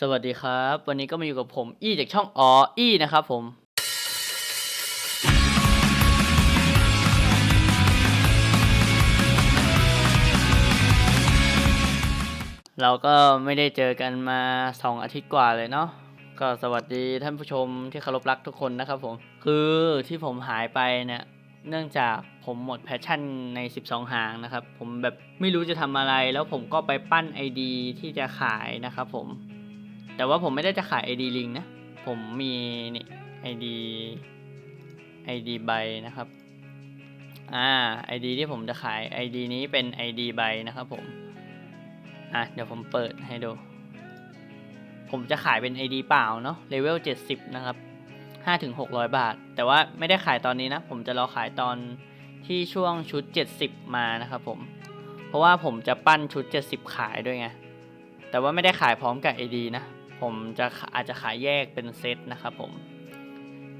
สวัสดีครับ วันนี้ก็มาอยู่กับผม อี้จากช่องอออี้นะครับผม เราก็ไม่ได้เจอกันมาสองอาทิตย์กว่าเลยเนาะก็สวัสดีท่านผู้ชมที่เคารพรักทุกคนนะครับผม คือที่ผมหายไปเนี่ยเนื่องจากผมหมดแพชชั่นใน 12 หางนะครับ ผมแบบไม่รู้จะทำอะไร แล้วผมก็ไปปั้น ID ที่จะขายนะครับผม แต่ว่าผมไม่ได้จะขาย ID ลิงนะ ผมมีนี่ ID ID ใบนะครับ อ่า ID ที่ผมจะขาย ID นี้เป็น ID ใบนะครับผม อะ เดี๋ยวผมเปิดให้ดู ผมจะขายเป็น ID เปล่าเนาะ เลเวล 70 นะครับ5ถึง600 บาท แต่ว่าไม่ได้ขายตอนนี้นะ ผมจะรอขายตอนที่ช่วงชุด 70 มานะครับผม เพราะว่าผมจะปั้นชุด 70 ขายด้วยไง แต่ว่าไม่ได้ขายพร้อมกับ ID นะ ผมจะอาจจะขายแยกเป็นเซตนะครับผม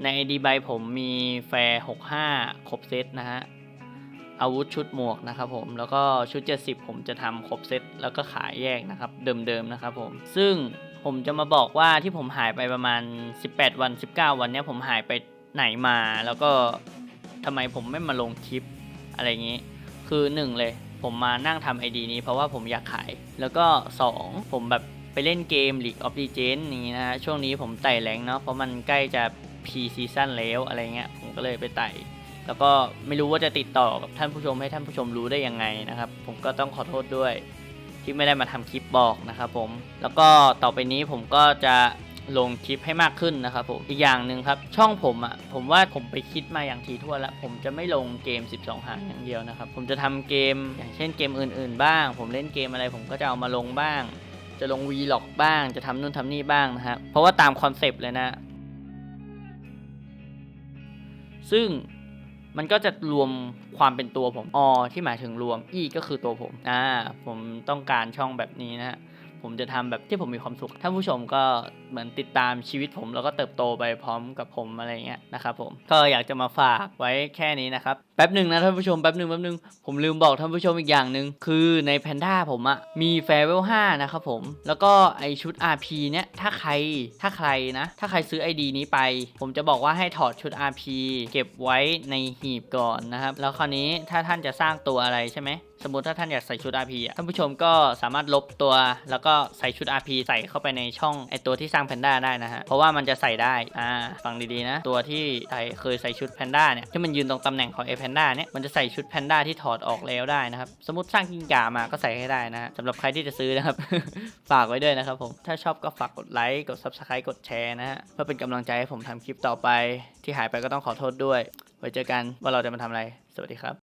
ใน ID ใบผมมีแฟร์65 ครบเซตนะฮะ อาวุธชุดหมวกนะครับผม แล้วก็ชุด 70 ผมจะทำครบเซตแล้วก็ขายแยกนะครับ เดิมๆนะครับผม ซึ่งผมจะมาบอกว่าที่ผมหายไปประมาณ 18 วัน 19 วันเนี้ยผมหายไปไหนมา แล้วก็ทำไมผมไม่มาลงคลิปอะไรอย่างนี้ คือหนึ่งเลย ผมมานั่งทำไอดีนี้เพราะว่าผมอยากขาย แล้วก็ 2 ผมแบบ ไปเล่นเกม League of Legends นี้นะฮะช่วงนี้ผมไต่แรงเนาะเพราะมันใกล้จะ P season แล้วอะไรเงี้ยผมก็เลยไปไต่แล้วก็ไม่รู้ว่าจะติดต่อกับท่านผู้ชมให้ท่านผู้ชมรู้ได้ยังไงนะครับ ผมก็ต้องขอโทษด้วย ที่ไม่ได้มาทำคลิปบอกนะครับผมแล้วก็ต่อไปนี้ผมก็จะลงคลิปให้มากขึ้นนะครับผมอีกอย่างหนึ่งครับ ช่องผมอะ่ะผมว่าผมไปคิดมาอย่างทีทั่วแล้ว ผมจะไม่ลงเกม 12 หางอย่างเดียวนะครับ ผมจะทำเกมอย่างเช่นเกมอื่น ๆ บ้าง ผมเล่นเกมอะไรผมก็จะเอามาลงบ้าง จะลงวีล็อกบ้าง จะทำนู่นทำนี่บ้างนะฮะ เพราะว่าตามคอนเซปต์เลยนะ ซึ่งมันก็จะรวมความเป็นตัวผมอที่หมายถึงรวม e ก็คือตัวผม อ่า ผมต้องการช่องแบบนี้นะฮะ ผมจะทำแบบที่ผมมีความสุข ท่านผู้ชมก็เหมือนติดตามชีวิตผม แล้วก็เติบโตไปพร้อมกับผมอะไรเงี้ยนะครับผม ก็อยากจะมาฝากไว้แค่นี้นะครับ แป๊บหนึ่งนะท่านผู้ชมแป๊บหนึ่งแป๊บหนึ่งผมลืมบอกท่านผู้ชมอีกอย่างหนึ่งคือในแพนด้าผมอะมีแฟเวล5นะครับผม แล้วก็ไอชุด RP เนี้ยถ้าใครถ้าใครนะ ถ้าใครซื้อ ID นี้ไป ผมจะบอกว่าให้ถอดชุด RP เก็บไว้ในหีบก่อนนะครับ แล้วคราวนี้ถ้าท่านจะสร้างตัวอะไรใช่ไหมสมมติถ้าท่านอยากใส่ชุด RP อะท่านผู้ชมก็สามารถลบตัว แล้วก็ใส่ชุด RP ใส่เข้าไปในช่องไอตัวที่สร้างแพนด้าได้นะฮะ เพราะว่ามันจะใส่ได้ อ่า ฟังดีๆนะ ตัวที่ใส่เคยใส่ชุดแพนด้าเนี่ย ที่มันยืนตรงตำแหน่งของไอแพนด้าเนี่ยมันจะใส่ชุดแพนด้าที่ถอดออกแล้วได้นะครับ สมมติสร้างกิ้งก่ามาก็ใส่ให้ได้นะฮะสำหรับใครที่จะซื้อนะครับ ฝากไว้ด้วยนะครับผมถ้าชอบก็ฝากกดไลค์กด Subscribe กดแชร์นะฮะเพื่อเป็นกำลังใจให้ผมทำคลิปต่อไป ที่หายไปก็ต้องขอโทษด้วยไว้เจอกันว่าเราจะมาทำอะไร สวัสดีครับ